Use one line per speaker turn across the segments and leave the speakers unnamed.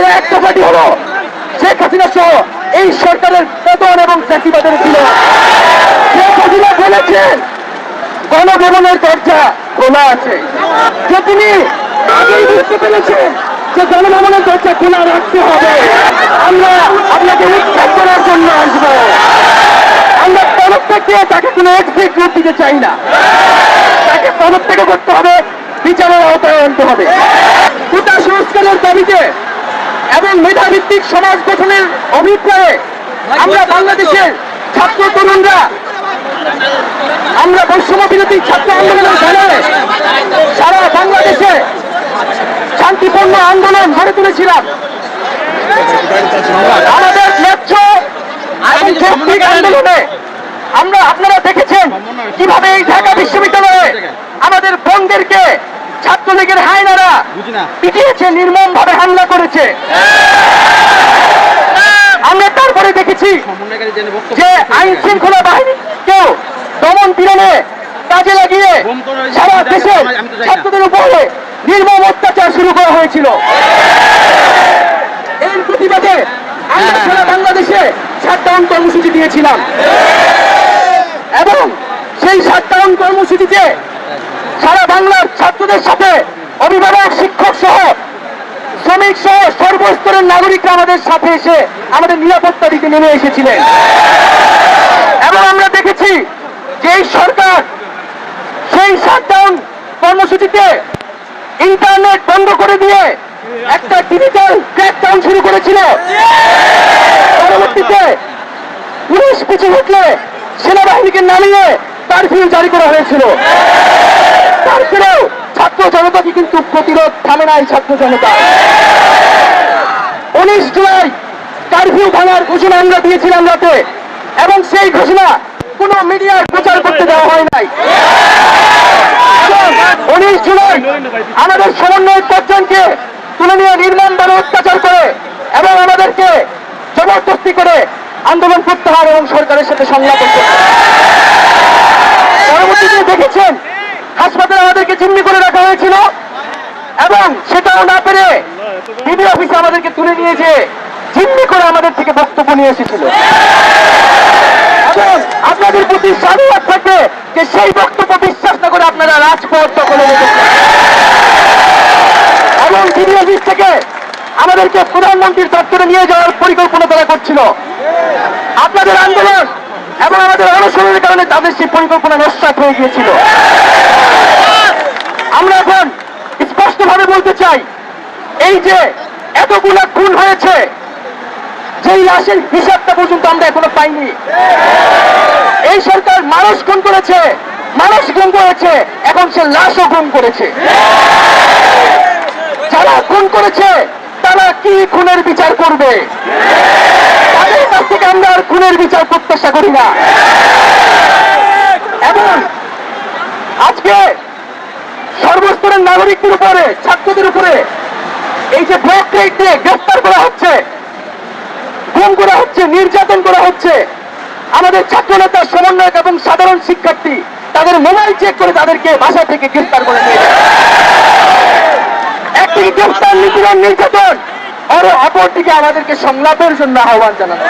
আমাদের এক দফাটি হলো। শেখ হাসিনা সহ এই সরকারের পতন এবং চাষিবাদের ছিল শেখ হাসিনা বলেছেন, গণভবনের দরজা খোলা আছে। যে তিনি আগেই বুঝতে পেরেছেন যে গণভবনের দরজা খোলা রাখতে হবে। আমরা আপনাকে উৎখাত করার জন্য আসব। আমরা পদত্যাগ দিয়ে তাকে কোনো এক্সিট রূপ দিতে চাই না। তাকে পদত্যাগ করতে হবে, বিচারের আওতায় আনতে হবে। কোটা সংস্কারের দাবিতে মেধাভিত্তিক সমাজ গঠনের অভিপ্রায়ে আমরা বাংলাদেশের ছাত্র তরুণরা আমরা বৈষম্য বিরোধী ছাত্র আন্দোলনের ব্যানারে সারা বাংলাদেশে শান্তিপূর্ণ আন্দোলন গড়ে তুলেছিলাম। আমাদের ন্যায্য এবং যৌক্তিক আন্দোলনে আমরা আপনারা দেখেছেন কীভাবে এই ঢাকা বিশ্ববিদ্যালয়ে আমাদের বোনদেরকে ছাত্রলীগের হায়নারা পিটিয়েছে নির্মম ভাবে হামলা করেছে। আমরা তারপরে দেখেছি যে আইন শৃঙ্খলা বাহিনীকেও দমন পীড়নে কাজে লাগিয়ে সারা দেশে ছাত্রদের উপরে নির্মম অত্যাচার শুরু করা হয়েছিল। এর প্রতিবাদে আমরা সারা বাংলাদেশে শাটডাউন কর্মসূচি দিয়েছিলাম। এবং সেই শাটডাউন কর্মসূচিতে সারা বাংলার ছাত্রদের সাথে অভিভাবক, শিক্ষক সহ শ্রমিক সহ সর্বস্তরের নাগরিকরা আমাদের সাথে এসে আমাদের নিরাপত্তা দিতে নেমে এসেছিলেন। এবং আমরা দেখেছি যে এই সরকার সেই শাটডাউন কর্মসূচিতে ইন্টারনেট বন্ধ করে দিয়ে একটা ডিজিটাল ক্র্যাকডাউন শুরু করেছিল। পরবর্তীতে পুলিশ পিছু উঠলে সেনাবাহিনীকে নামিয়ে কারফিউ জারি করা হয়েছিল। তারপরেও ছাত্র জনতাকে কিন্তু প্রতিরোধ থামে নাই ছাত্র জনতা। উনিশ জুলাই কারফিউ ভাঙার ঘোষণা আমরা দিয়েছিলাম রাতে, এবং সেই ঘোষণা কোনো মিডিয়ার প্রচার করতে দেওয়া হয় নাই। উনিশ জুলাই আমাদের সমন্বয় পাঁচজনকে তুলে নিয়ে নির্মমভাবে অত্যাচার করে, এবং আমাদেরকে জবরদস্তি করে আন্দোলন প্রত্যাহার এবং সরকারের সাথে সংলাপ। পরবর্তীতে দেখেছেন হাসপাতালে আমাদেরকে জিম্মি করে রাখা হয়েছিল এবং সেটাও না পেরে ডিবি অফিসে আমাদেরকে তুলে নিয়ে যে জিম্মি করে আমাদের থেকে বক্তব্য নিয়ে এসেছিল। এবং আপনাদের প্রতি সাধুবাদ থাকবে যে সেই বক্তব্য বিশ্বাস না করে আপনারা রাজপথ দখলে এবং ডিবি অফিস থেকে আমাদেরকে প্রধানমন্ত্রীর দপ্তরে নিয়ে যাওয়ার পরিকল্পনা তারা করছিল। আপনাদের আন্দোলন এবং আমাদের অনশনের কারণে তাদের সেই পরিকল্পনা নস্বাত হয়ে গিয়েছিল। আমরা এখন স্পষ্টভাবে বলতে চাই, এই যে এতগুলা খুন হয়েছে, যেই লাশের হিসাবটা পর্যন্ত আমরা এখনও পাইনি। এই সরকার মানুষ খুন করেছে, মানুষ গুম করেছে, এখন সে লাশও গুম করেছে। যারা খুন করেছে, তারা কি খুনের বিচার করবে? আমরা আর খুনের বিচার প্রত্যাশা করি না। এবং আজকে সর্বস্তরের নাগরিকদের উপরে, ছাত্রদের উপরে এই যে ব্লক রেট গ্রেফতার করা হচ্ছে, গুম করা হচ্ছে, নির্যাতন করা হচ্ছে, আমাদের ছাত্র নেতা সমন্বয়ক এবং সাধারণ শিক্ষার্থী তাদের মোবাইল চেক করে তাদেরকে বাসা থেকে গ্রেফতার করে নিয়ে যায় একদিকে গ্রেফতার, নিপীড়ন, নির্যাতন আর অপরদিকে আমাদেরকে সংলাপের জন্য আহ্বান জানানো।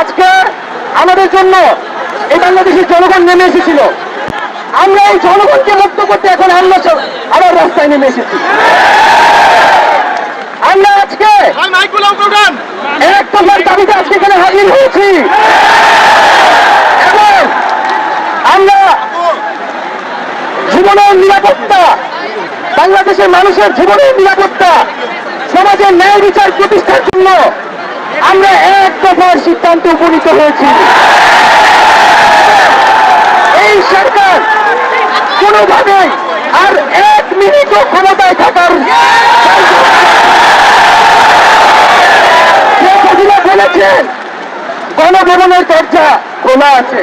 আজকে আমাদের জন্য এই বাংলাদেশের জনগণ নেমে এসেছিল। আমরা এই জনগণকে মুক্ত করতে এখন আমরা আবার রাস্তায় নেমে এসেছি। আমরা আজকে এক দফার দাবিতে আজকে এখানে হাজির হয়েছি। এবং আমরা জীবনের নিরাপত্তা বাংলাদেশের মানুষের জীবনের নিরাপত্তা সমাজের ন্যায় বিচার প্রতিষ্ঠার জন্য আমরা এক দফার সিদ্ধান্ত উপনীত হয়েছি। এই সরকার কোনোভাবেই আর এক মিনিটও ক্ষমতায় থাকার বলেছেন, গণভবনের দরজা খোলা আছে।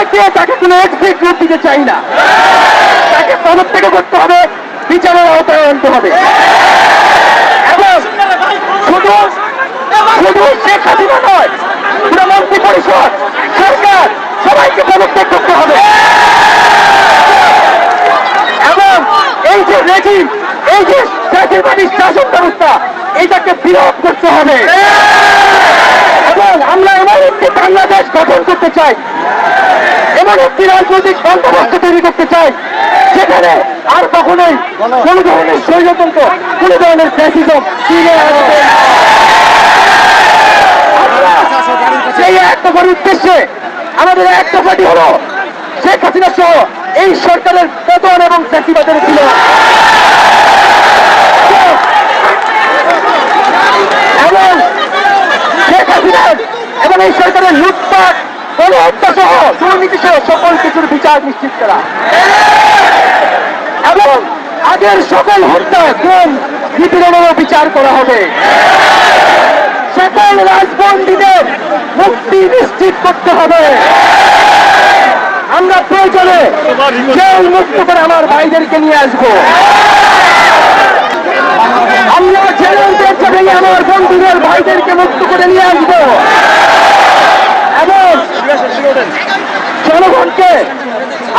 পদত্যাগ তাকে কোনো এক্সিট রূপ দিতে চাই না। তাকে পদত্যাগ করতে হবে, বিচারের আওতায় আনতে হবে। এবং শুধু শুধু শেখ হাসিনা নয়, পুরো মন্ত্রী পরিষদ, সরকার, সবাইকে পদত্যাগ করতে হবে। এবং এই যে রেজিম এই যে চাকরিবাদী শাসন ব্যবস্থা, এটাকে বিরোধ করতে হবে। এবং আমরা এমন একটি বাংলাদেশ গঠন করতে চাই। একটি রাজনৈতিক বন্দোবস্ত তৈরি করতে চাই। যেখানে আর কখনোই কোন ধরনের স্বৈরতন্ত্র, কোন ধরনের ফ্যাসিজম সেই এক উদ্দেশ্যে আমাদের এক দফাটি শেখ হাসিনা সহ এই সরকারের পতন এবং ফ্যাসিবাদের ছিল। এবং শেখ হাসিনার এবং এই সরকারের লুটপাট, গণহত্যা সহ সকল কিছুর বিচার নিশ্চিত করা। এবং আগের সকল হত্যা গুম নিপীড়নেরও বিচার করা হবে। সকল রাজবন্দীদের মুক্তি নিশ্চিত করতে হবে। আমরা প্রয়োজনে জেল মুক্ত করে আমার ভাইদেরকে নিয়ে আসব। আমরা জেলের ভেঙে আমার বন্ধুদের ভাইদেরকে মুক্ত করে নিয়ে আসব। এবং জনগণকে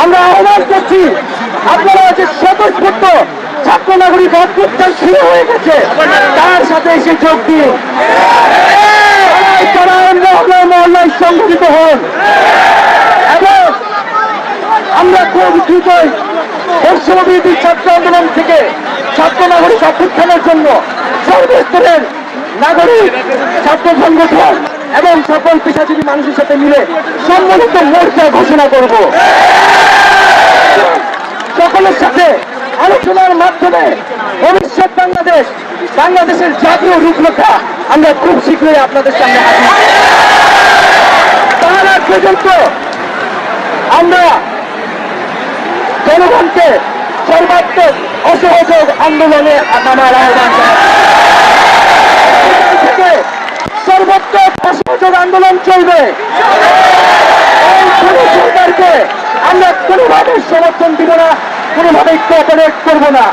আমরা আহ্বান করছি, আপনারা যে স্বতঃস্ফূর্ত ছাত্র নাগরিক অভ্যুত্থান শুরু হয়ে গেছে, তার সাথে এসে যোগ দিন। তারা মহল্লায় সংগঠিত হন, এবং আমরা খুব দ্রুতই বর্ষবিরোধী ছাত্র আন্দোলন থেকে ছাত্র নাগরিক অভ্যুত্থানের জন্য সর্বস্তরের নাগরিক ছাত্র সংগঠন এবং সকল পেশাজীবী মানুষের সাথে মিলে সম্মিলিত মোর্চা ঘোষণা করব সকলের সাথে আলোচনার মাধ্যমে ভবিষ্যৎ বাংলাদেশ, বাংলাদেশের জাতীয় রূপরেখা আমরা খুব শীঘ্রই আপনাদের সামনে হাজির তার আগ পর্যন্ত আমরা জনগণকে সর্বাত্মক অসহযোগ আন্দোলনে নামার আহ্বান জানাচ্ছি। আন্দোলন চলবে। সরকারকে আমরা কোনোভাবে সমর্থন দিব না কোনোভাবে কোঅপারেট করব না।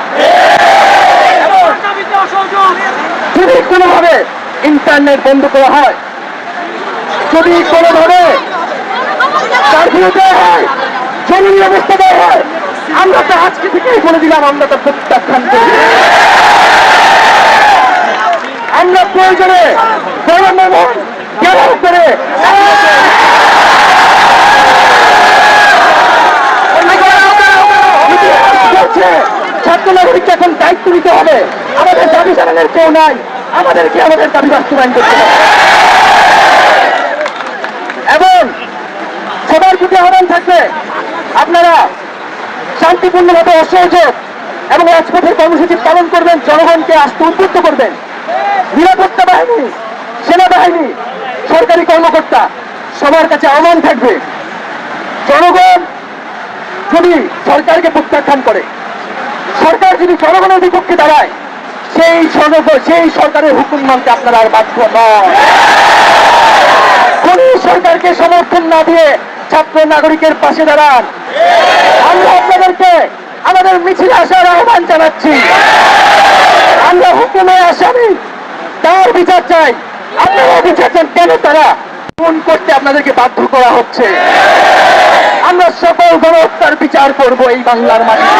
যদি কোনোভাবে ইন্টারনেট বন্ধ করা হয়, যদি কোনোভাবে কারফিউ দেওয়া হয়, জরুরি অবস্থা দেওয়া হয়, আমরা তো আজকে থেকেই বলে দিলাম, আমরা তো প্রত্যাখ্যান করি আমরা প্রয়োজনে করে? এখন দায়িত্ব নিতে হবে? আমাদের দাবি জানানোর কেউ নাই। আমাদেরকে আমাদের দাবি বাস্তবায়ন করতে হবে। এবং সবার প্রতি আহ্বান থাকবে, আপনারা শান্তিপূর্ণভাবে অসহযোগ এবং রাজপথের কর্মসূচি পালন করবেন, জনগণকে আসতে উদ্বুদ্ধ করবেন। নিরাপত্তা বাহিনী সেনাবাহিনী, সরকারি কর্মকর্তা, সবার কাছে আহ্বান থাকবে, জনগণ যদি সরকারকে প্রত্যাখ্যান করে, সরকার যদি জনগণের বিপক্ষে দাঁড়ায়, সেই সেই সরকারের হুকুম মানতে আপনারা আর বাধ্য নয় কোন সরকারকে সমর্থন না দিয়ে ছাত্র নাগরিকের পাশে দাঁড়ান। আমরা আপনাদেরকে আমাদের মিছিলে আসার আহ্বান জানাচ্ছি। হুকুমে আসামি তার বিচার চাই। আপনারা বিচার চান কেন তারা? ফোন করতে আপনাদেরকে বাধ্য করা হচ্ছে। আমরা সকল গণহত্যার বিচার করব এই বাংলার মাটিতে।